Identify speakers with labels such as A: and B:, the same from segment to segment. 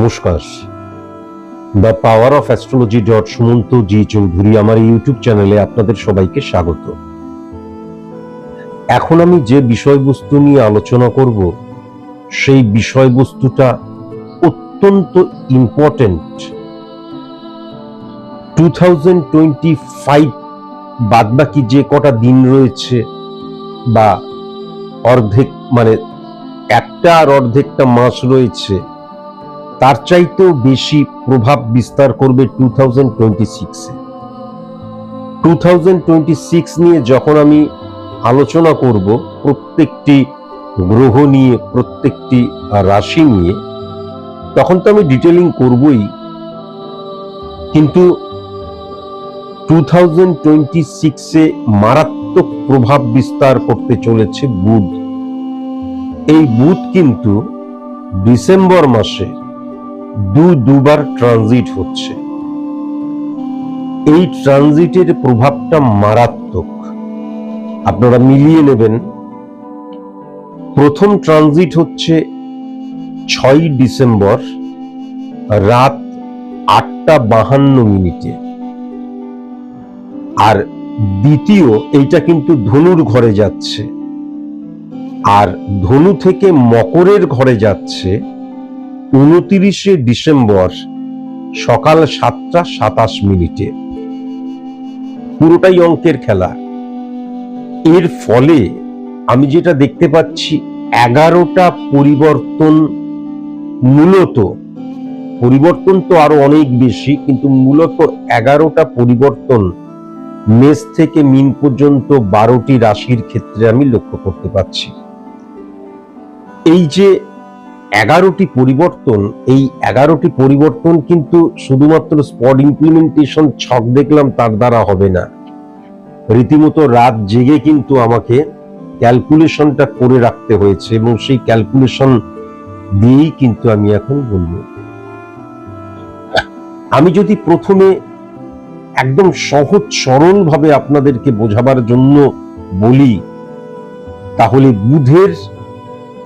A: নমস্কার। The power of astrology dot Sumanta G Chowdhury আমার YouTube চ্যানেলে আপনাদের সবাইকে স্বাগত। এখন আমি যে বিষয়বস্তু নিয়ে আলোচনা করব, সেই বিষয়বস্তুটা অত্যন্ত important two thousand twenty five বাদবাকি যে কটা দিন রয়েছে বা অর্ধেক মানে একটা আর অর্ধেকটা মাস রয়েছে তার চাইতেও বেশি প্রভাব বিস্তার করবে টু থাউজেন্ড টোয়েন্টি সিক্সে টু থাউজেন্ড টোয়েন্টি সিক্স নিয়ে যখন আমি আলোচনা করব প্রত্যেকটি গ্রহ নিয়ে, প্রত্যেকটি রাশি নিয়ে, তখন তো আমি ডিটেলিং করবই। কিন্তু টু থাউজেন্ড টোয়েন্টি সিক্সে মারাত্মক প্রভাব বিস্তার করতে চলেছে বুধ। এই বুধ কিন্তু ডিসেম্বর মাসে দু দুবার ট্রানজিট হচ্ছে। এই ট্রানজিটের প্রভাবটা মারাত্মক। আপনারা মিলিয়ে নেবেন, প্রথম ট্রানজিট হচ্ছে ছয় ডিসেম্বর রাত আটটা বাহান্ন মিনিটে। আর দ্বিতীয়, এইটা কিন্তু ধনুর ঘরে যাচ্ছে। আর ধনু থেকে মকরের ঘরে যাচ্ছে উনতিরিশে ডিসেম্বর সকাল সাতটা সাতাশ মিনিটে। পুরোটাই অঙ্কের খেলা। এর ফলে আমি যেটা দেখতে পাচ্ছি, এগারোটা পরিবর্তন মূলত, পরিবর্তন তো আরও অনেক বেশি, কিন্তু মূলত এগারোটা পরিবর্তন মেষ থেকে মিন পর্যন্ত বারোটি রাশির ক্ষেত্রে আমি লক্ষ্য করতে পারছি। এই যে এগারোটি পরিবর্তন, এই এগারোটি পরিবর্তন কিন্তু শুধুমাত্র স্পট ইমপ্লিমেন্টেশন ছক দেখলাম তার দ্বারা হবে না। রীতিমতো রাত জেগে কিন্তু আমাকে ক্যালকুলেশনটা করে রাখতে হয়েছে এবং সেই ক্যালকুলেশন দিয়েই কিন্তু আমি এখন বলব। আমি যদি প্রথমে একদম সহজ সরল ভাবে আপনাদেরকে বোঝাবার জন্য বলি, তাহলে বুধের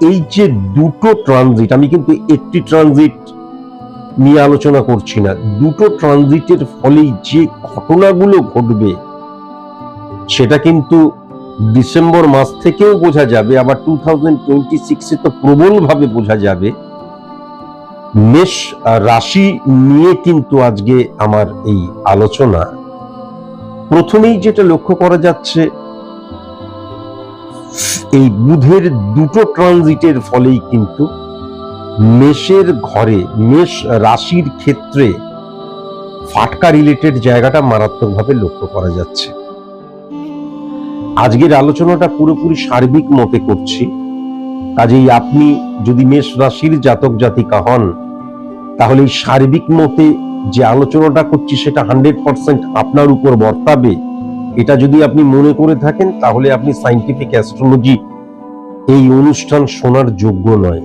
A: এই যে দুটো ট্রানজিট আমি কিন্তু একটি ট্রানজিট নিয়ে আলোচনা করছি না। দুটো ট্রানজিটের ফলেই যে ঘটনাগুলো ঘটবে, সেটা কিন্তু ডিসেম্বর মাস থেকেও বোঝা যাবে, আবার টু থাউজেন্ড টোয়েন্টি সিক্সে তো প্রবলভাবে বোঝা যাবে। মেষ রাশি নিয়ে কিন্তু আজকে আমার এই আলোচনা। প্রথমেই যেটা লক্ষ্য করা যাচ্ছে এই বুধের দুটো ট্রানজিটের ফলেই কিন্তু মেষের ঘরে, মেষ রাশির ক্ষেত্রে ফাটকা রিলেটেড জায়গাটা মারাত্মকভাবে লক্ষ্য করা যাচ্ছে। আজকের আলোচনাটা পুরোপুরি সার্বিক মতে করছি। কাজেই আপনি যদি মেষ রাশির জাতক জাতিকা হন, তাহলে এই সার্বিক মতে যে আলোচনাটা করছি সেটা হান্ড্রেড পার্সেন্ট আপনার উপর বর্তাবে। এটা যদি আপনি মনে করে থাকেন, তাহলে আপনি সাইন্টিফিক অ্যাস্ট্রোলজি এই অনুষ্ঠান শোনার যোগ্য নয়।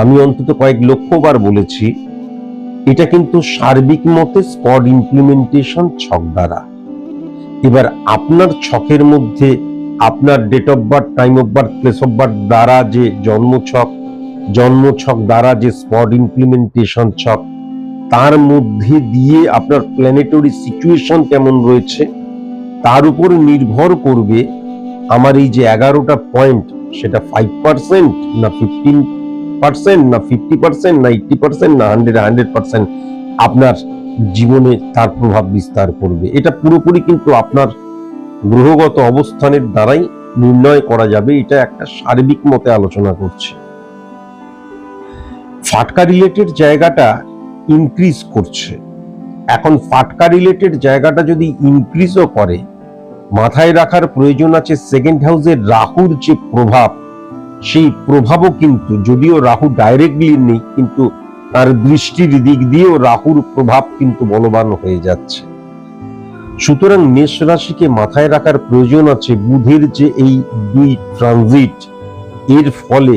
A: আমি অন্তত কয়েক লক্ষবার বলেছি, এটা কিন্তু সার্বিক মতে স্পট ইমপ্লিমেন্টেশন ছক দ্বারা। এবার আপনার ছকের মধ্যে আপনার date of birth time of birth place of birth দ্বারা যে জন্ম ছক জন্ম ছক দ্বারা যে স্পট ইমপ্লিমেন্টেশন ছক, তার মধ্যে দিয়ে আপনার প্ল্যানেটরি সিচুয়েশন কেমন রয়েছে তার উপর নির্ভর করবে আমার এই যে এগারোটা পয়েন্ট সেটা ফাইভ পার্সেন্ট না ফিফটিন পার্সেন্ট না ফিফটি পার্সেন্ট না এইটটি পার্সেন্ট না হান্ড্রেড হান্ড্রেড পার্সেন্ট আপনার জীবনে তার প্রভাব বিস্তার করবে। এটা পুরোপুরি কিন্তু আপনার গ্রহগত অবস্থানের দ্বারাই নির্ণয় করা যাবে। এটা একটা সার্বিক মতে আলোচনা করছে। ফাটকা রিলেটেড জায়গাটা ইনক্রিজ করছে। এখন ফাটকা রিলেটেড জায়গাটা যদি ইনক্রিজও করে মাথায় রাখার প্রয়োজন আছে সেকেন্ড হাউসের রাহুর যে প্রভাব, সেই প্রভাবও কিন্তু যদিও রাহু ডাইরেক্টলি নেই, কিন্তু তার দৃষ্টির দিক দিয়েও রাহুর প্রভাব কিন্তু বলবান হয়ে যাচ্ছে। সুতরাং মেষ রাশিকে মাথায় রাখার প্রয়োজন আছে বুধের যে এই দুই ট্রানজিট এর ফলে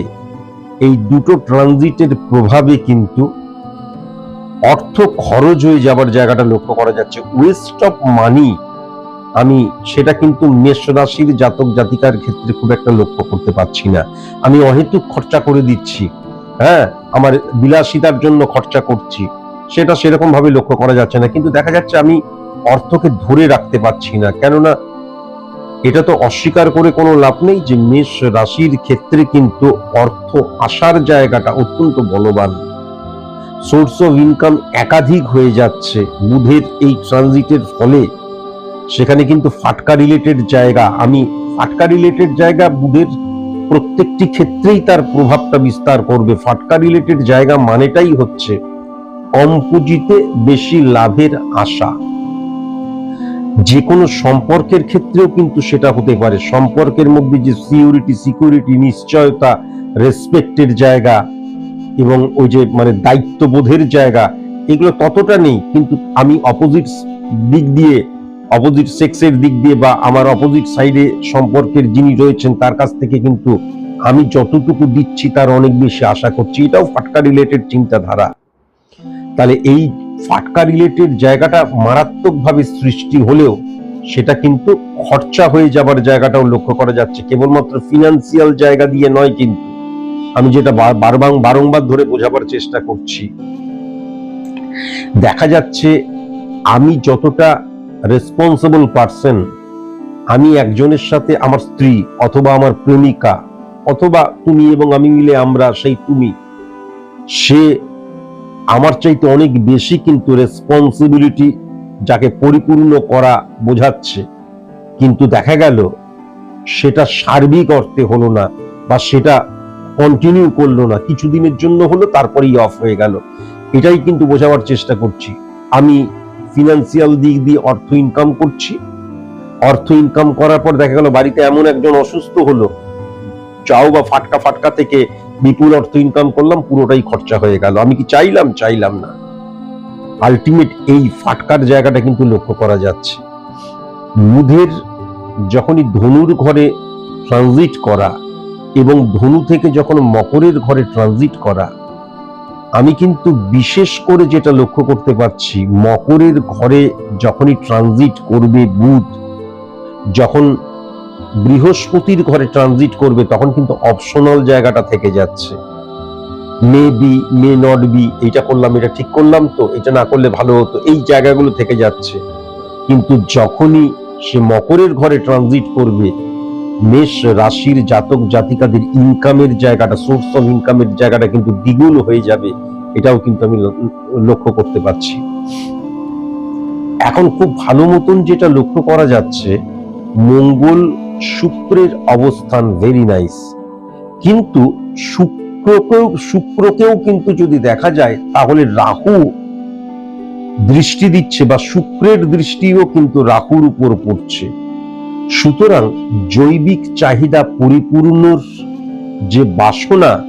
A: এই দুটো ট্রানজিটের প্রভাবে কিন্তু অর্থ খরচ হয়ে যাবার জায়গাটা লক্ষ্য করা যাচ্ছে। ওয়েস্ট অফ মানি আমি সেটা কিন্তু মেষ রাশির জাতক জাতিকার ক্ষেত্রে খুব একটা লক্ষ্য করতে পারছি না। আমি অহেতুক খরচা করে দিচ্ছি। হ্যাঁ আমার বিলাসিতার জন্য খরচা করছি। সেটা সেরকম ভাবে লক্ষ্য করা যাচ্ছে না। কিন্তু দেখা যাচ্ছে আমি অর্থকে ধরে রাখতে পারছি না। কেননা এটা তো অস্বীকার করে কোনো লাভ নেই যে মেষ রাশির ক্ষেত্রে কিন্তু অর্থ আসার জায়গাটা অত্যন্ত বলবান। সোর্স অফ ইনকাম একাধিক হয়ে যাচ্ছে। বুধের এই ট্রানজিটের ফলে সেখানে কিন্তু ফাটকা রিলেটেড জায়গা, আমি ফাটকা রিলেটেড জায়গা বুধের প্রত্যেকটি ক্ষেত্রেই তার প্রভাবটা বিস্তার করবে। ফাটকা রিলেটেড জায়গা মানেটাই হচ্ছে কম পুঁজিতে বেশি লাভের আশা। যে কোনো সম্পর্কের ক্ষেত্রেও কিন্তু সেটা হতে পারে। সম্পর্কের মধ্যে যে সিকিউরিটি সিকিউরিটি, নিশ্চয়তা রেসপেক্টের জায়গা এবং ওই যে মানে দায়িত্ববোধের জায়গা, এগুলো ততটা নেই। কিন্তু আমি অপোজিট দিক দিয়ে অপোজিট সেক্সের দিক দিয়ে বা আমার অপোজিট সাইডে সম্পর্কের যিনি রয়েছেন, তার কাছ থেকে কিন্তু আমি যতটুকু দিচ্ছি, তার অনেক বেশি আশা করছি। এটাও ফাটকা রিলেটেড চিন্তাধারা। তাহলে এই ফাটকা রিলেটেড জায়গাটা মারাত্মকভাবে সৃষ্টি হলেও সেটা কিন্তু খরচা হয়ে যাবার জায়গাটাও লক্ষ্য করা যাচ্ছে। কেবলমাত্র ফিনান্সিয়াল জায়গা দিয়ে নয় কিন্তু। আমি যেটা বার- বারবার বারংবার ধরে বোঝাবার চেষ্টা করছি। দেখা যাচ্ছে আমি যতটা রেসপন্সিবল পার্সন আমি একজনের সাথে আমার স্ত্রী অথবা আমার প্রেমিকা অথবা তুমি এবং আমি মিলে আমরা সেই তুমি, সে আমার চাইতে অনেক বেশি কিন্তু রেসপন্সিবিলিটি যাকে পরিপূর্ণ করা বোঝাচ্ছে। কিন্তু দেখা গেল, সেটা সার্বিক অর্থে হলো না বা সেটা কন্টিনিউ করল না। কিছুদিনের জন্য হলো, তারপরেই অফ হয়ে গেল। এটাই কিন্তু বোঝাবার চেষ্টা করছি। আমি ফিনান্সিয়াল দিক দিয়ে অর্থ ইনকাম করছি। অর্থ ইনকাম করার পর দেখা গেল বাড়িতে এমন একজন অসুস্থ হলো চাও বা ফাটকা ফাটকা থেকে বিপুল অর্থ ইনকাম করলাম, পুরোটাই খরচা হয়ে গেল। আমি কি চাইলাম? চাইলাম না। আলটিমেট এই ফাটকার জায়গাটা কিন্তু লক্ষ্য করা যাচ্ছে। বুধের যখনই ধনুর ঘরে ট্রানজিট করা এবং ধনু থেকে যখন মকরের ঘরে ট্রানজিট করা আমি কিন্তু বিশেষ করে যেটা লক্ষ্য করতে পারছি, মকরের ঘরে যখনই ট্রানজিট করবে বুধ, যখন বৃহস্পতির ঘরে ট্রানজিট করবে, তখন কিন্তু অপশনাল জায়গাটা থেকে যাচ্ছে। May be, may not be, এটা করলাম, এটা ঠিক করলাম তো, এটা না করলে ভালো হতো, এই জায়গাগুলো থেকে যাচ্ছে। কিন্তু যখনই সে মকরের ঘরে ট্রানজিট করবে মেষ রাশির জাতক জাতিকাদের ইনকামের জায়গাটা সোর্স অফ ইনকামের জায়গাটা কিন্তু দ্বিগুণ হয়ে যাবে, এটাও কিন্তু আমি লক্ষ্য করতে পারছি। এখন খুব ভালো মতন যেটা লক্ষ্য করা যাচ্ছে, মঙ্গল শুক্রের অবস্থান ভেরি নাইস কিন্তু শুক্রকেও শুক্রকেও কিন্তু যদি দেখা যায়, তাহলে রাহু দৃষ্টি দিচ্ছে বা শুক্রের দৃষ্টিও কিন্তু রাহুর উপর পড়ছে। সুতরাং জৈবিক চাহিদা পরিপূর্ণর যে বাসনা,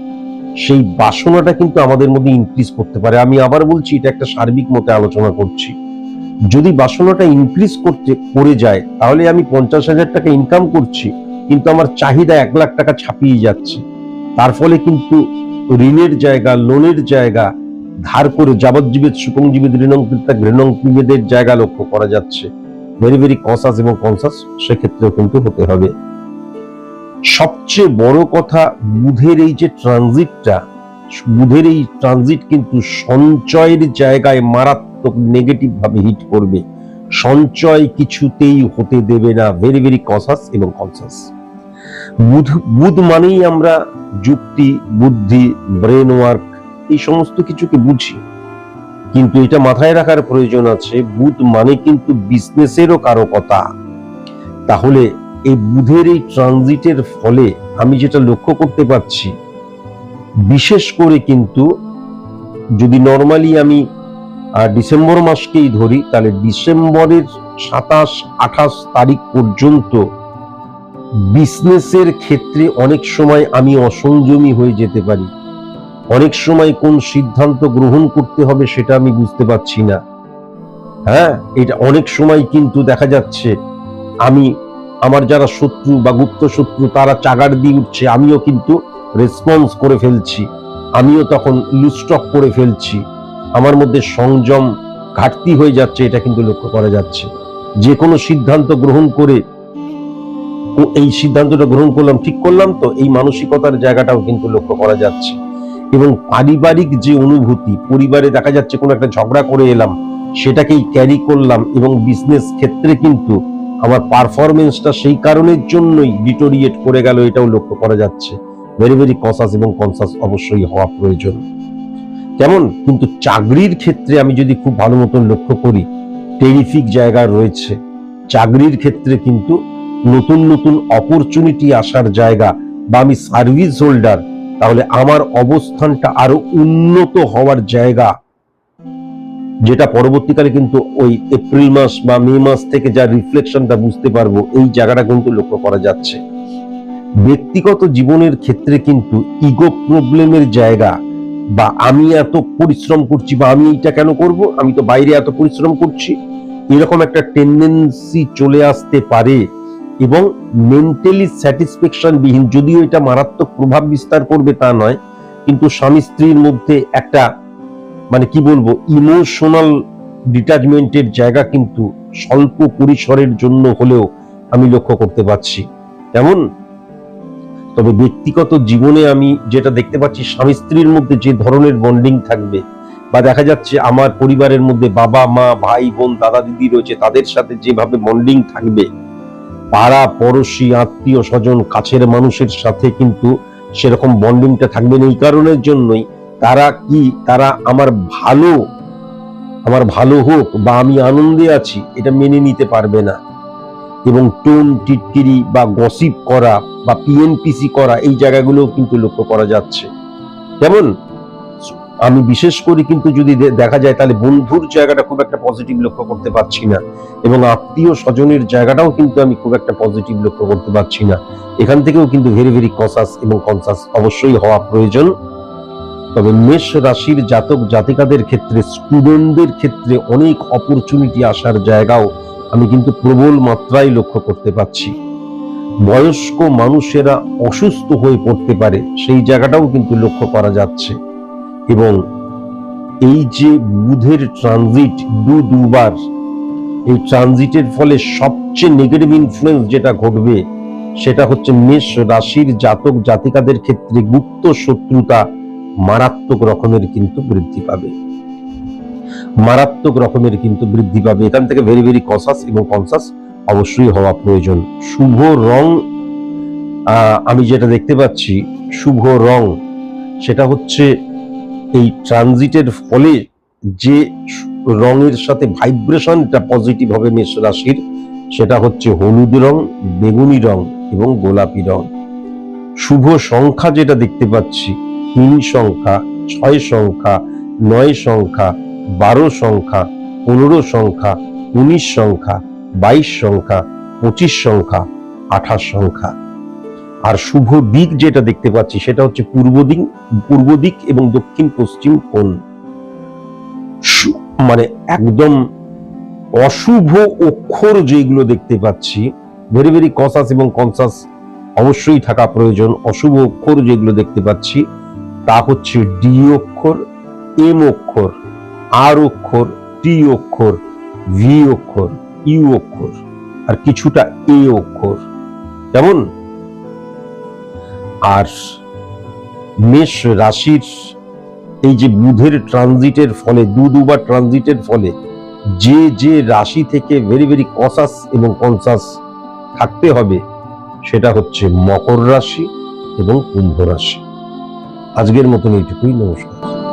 A: সেই বাসনাটা কিন্তু আমাদের মধ্যে ইনক্রিজ করতে পারে। আমি আবার বলছি, এটা একটা সার্বিক মতে আলোচনা করছি। যদি বাসনাটা ইনক্রিজ করতে, করে যায়, তাহলে আমি পঞ্চাশ হাজার টাকা ইনকাম করছি, কিন্তু আমার চাহিদা এক লাখ টাকা ছাপিয়ে যাচ্ছে। তার ফলে কিন্তু ঋণের জায়গা, লোনের জায়গা, ধার করে যাবজ্জীবিত সুকংজীবিত ঋণঙ্কৃতা ঘৃণঙ্কৃদের জায়গা লক্ষ্য করা যাচ্ছে। ভেরি ভেরি কনসাস এবং কনসাস সেক্ষেত্রেও কিন্তু হতে হবে। সবচেয়ে বড় কথা, বুধের এই যে ট্রানজিটটা বুধের এই ট্রানজিট কিন্তু সঞ্চয়ের জায়গায় মারাত্মক নেগেটিভ ভাবে হিট করবে। সঞ্চয় কিছুতেই হতে দেবে না ভেরি ভেরি কনসাস এবং কনসাস বুধ বুধ মানেই আমরা যুক্তি, বুদ্ধি ব্রেন ওয়ার্ক এই সমস্ত কিছুকে বুঝি। কিন্তু এটা মাথায় রাখার প্রয়োজন আছে, বুধ মানে কিন্তু বিজনেসেরও কারও কথা। তাহলে এই বুধের এই ট্রানজিটের ফলে আমি যেটা লক্ষ্য করতে পারছি, বিশেষ করে কিন্তু যদি নর্মালি আমি ডিসেম্বর মাসকেই ধরি, তাহলে ডিসেম্বরের সাতাশ, আঠাশ তারিখ পর্যন্ত বিজনেসের ক্ষেত্রে অনেক সময় আমি অসংযমী হয়ে যেতে পারি। অনেক সময় কোন সিদ্ধান্ত গ্রহণ করতে হবে সেটা আমি বুঝতে পারছি না। হ্যাঁ এটা অনেক সময় কিন্তু দেখা যাচ্ছে, আমি, আমার যারা শত্রু বা গুপ্ত শত্রু, তারা চাগার দিয়ে উঠছে, আমিও কিন্তু রেসপন্স করে ফেলছি, আমিও তখন লুস্টক করে ফেলছি। আমার মধ্যে সংযম ঘাটতি হয়ে যাচ্ছে, এটা কিন্তু লক্ষ্য করা যাচ্ছে। যে কোনো সিদ্ধান্ত গ্রহণ করে এই সিদ্ধান্তটা গ্রহণ করলাম, ঠিক করলাম তো, এই মানসিকতার জায়গাটাও কিন্তু লক্ষ্য করা যাচ্ছে। এবং পারিবারিক যে অনুভূতি, পরিবারে দেখা যাচ্ছে কোনো একটা ঝগড়া করে এলাম, সেটাকেই ক্যারি করলাম এবং বিজনেস ক্ষেত্রে কিন্তু আমার পারফরমেন্সটা সেই কারণের জন্যই ডিটোরিয়েট করে গেল, এটাও লক্ষ্য করা যাচ্ছে। ভেরি ভেরি কনসাস এবং কনসাস অবশ্যই হওয়া প্রয়োজন। কেমন? কিন্তু চাকরির ক্ষেত্রে আমি যদি খুব ভালো মতন লক্ষ্য করি টেরিফিক জায়গা রয়েছে। চাকরির ক্ষেত্রে কিন্তু নতুন নতুন অপরচুনিটি আসার জায়গা বা আমি সার্ভিস হোল্ডার তাহলে আমার অবস্থানটা আরও উন্নত হওয়ার জায়গা, যেটা পরবর্তীকালে কিন্তু ওই এপ্রিল মাস বা মে মাস থেকে যা রিফ্লেকশনটা বুঝতে পারব, এই জায়গাটা কিন্তু লক্ষ্য করা যাচ্ছে। ব্যক্তিগত জীবনের ক্ষেত্রে কিন্তু ইগো প্রবলেমের জায়গা, বা আমি এত পরিশ্রম করছি বা আমি এইটা কেন করব? আমি তো বাইরে এত পরিশ্রম করছি। এরকম একটা টেন্ডেন্সি চলে আসতে পারে এবং মেন্টালি স্যাটিসফ্যাকশন বিহীন যদিও এটা মারাত্মক প্রভাব বিস্তার করবে তা নয়, কিন্তু স্বামী স্ত্রীর মধ্যে একটা মানে কি বলব ইমোশনাল ডিটাচমেন্টের জায়গা কিন্তু স্বল্প পরিসরের জন্য হলেও আমি লক্ষ্য করতে পারছি। কেমন? তবে ব্যক্তিগত জীবনে আমি যেটা দেখতে পাচ্ছি, স্বামী স্ত্রীর মধ্যে যে ধরনের বন্ডিং থাকবে, বা দেখা যাচ্ছে আমার পরিবারের মধ্যে বাবা, মা, ভাই, বোন, দাদা, দিদি রয়েছে, তাদের সাথে যেভাবে বন্ডিং থাকবে পাড়া পড়শি, আত্মীয় স্বজন, কাছের মানুষের সাথে কিন্তু সেরকম বন্ডিংটা থাকবে এই কারণের জন্যই তারা কি? তারা আমার ভালো আমার ভালো হোক বা আমি আনন্দে আছি, এটা মেনে নিতে পারবে না। এবং টোন, টিটকিরি বা গসিপ করা বা পিএনপিসি করা, এই জায়গাগুলোও কিন্তু লক্ষ্য করা যাচ্ছে। কেমন? আমি বিশেষ করে কিন্তু যদি দেখা যায় তাহলে বন্ধুর জায়গাটা খুব একটা পজিটিভ লক্ষ্য করতে পারছি না। এবং আত্মীয় স্বজনের জায়গাটাও কিন্তু আমি খুব একটা পজিটিভ লক্ষ্য করতে পারছি না। এখান থেকেও কিন্তু ভেরি ভেরি কনসাস এবং কনসাস অবশ্যই হওয়া প্রয়োজন। তবে মেষ রাশির জাতক জাতিকাদের ক্ষেত্রে স্টুডেন্টদের ক্ষেত্রে অনেক অপরচুনিটি আসার জায়গাও আমি কিন্তু প্রবল মাত্রায় লক্ষ্য করতে পাচ্ছি বয়স্ক মানুষেরা অসুস্থ হয়ে পড়তে পারে, সেই জায়গাটাও কিন্তু লক্ষ্য করা যাচ্ছে। এবং এই যে বুধের ট্রানজিট দু দুবার, এই ট্রানজিটের ফলে সবচেয়ে নেগেটিভ ইনফ্লুয়েন্স যেটা ঘটবে, সেটা হচ্ছে মেষ রাশির জাতক জাতিকাদের ক্ষেত্রে গুপ্ত শত্রুতা মারাত্মক রকমের কিন্তু বৃদ্ধি পাবে। মারাত্মক রকমের কিন্তু বৃদ্ধি পাবে। এখান থেকে ভেরি ভেরি কনসাস এবং কনসাস অবশ্যই হওয়া প্রয়োজন। শুভ রং আমি যেটা দেখতে পাচ্ছি, শুভ রং, সেটা হচ্ছে এই ট্রানজিটের ফলে যে রঙের সাথে ভাইব্রেশন ভাইব্রেশনটা পজিটিভ হবে মেষ রাশির, সেটা হচ্ছে হলুদ রং, বেগুনি রং এবং গোলাপি রং। শুভ সংখ্যা যেটা দেখতে পাচ্ছি, তিন সংখ্যা, ছয় সংখ্যা, নয় সংখ্যা, বারো সংখ্যা, পনেরো সংখ্যা, উনিশ সংখ্যা, বাইশ সংখ্যা, পঁচিশ সংখ্যা, আঠাশ সংখ্যা। আর শুভ দিক যেটা দেখতে পাচ্ছি, সেটা হচ্ছে পূর্ব দিক পূর্ব দিক এবং দক্ষিণ পশ্চিম কোণ। মানে একদম অশুভ অক্ষর যেগুলো দেখতে পাচ্ছি ভেরি ভেরি কনসাস এবং কনসাস অবশ্যই থাকা প্রয়োজন। অশুভ অক্ষর যেগুলো দেখতে পাচ্ছি, তা হচ্ছে ডি অক্ষর এম অক্ষর আর অক্ষর টি অক্ষর ভি অক্ষর ইউ অক্ষর, আর কিছুটা এ অক্ষর। কেমন? আর মেষ রাশির এই যে বুধের ট্রানজিটের ফলে দু দুবার ট্রানজিটের ফলে যে যে রাশি থেকে ভেরি ভেরি কসাস এবং কনসাস থাকতে হবে, সেটা হচ্ছে মকর রাশি এবং কুম্ভ রাশি। আজকের মতন এইটুকুই, নমস্কার।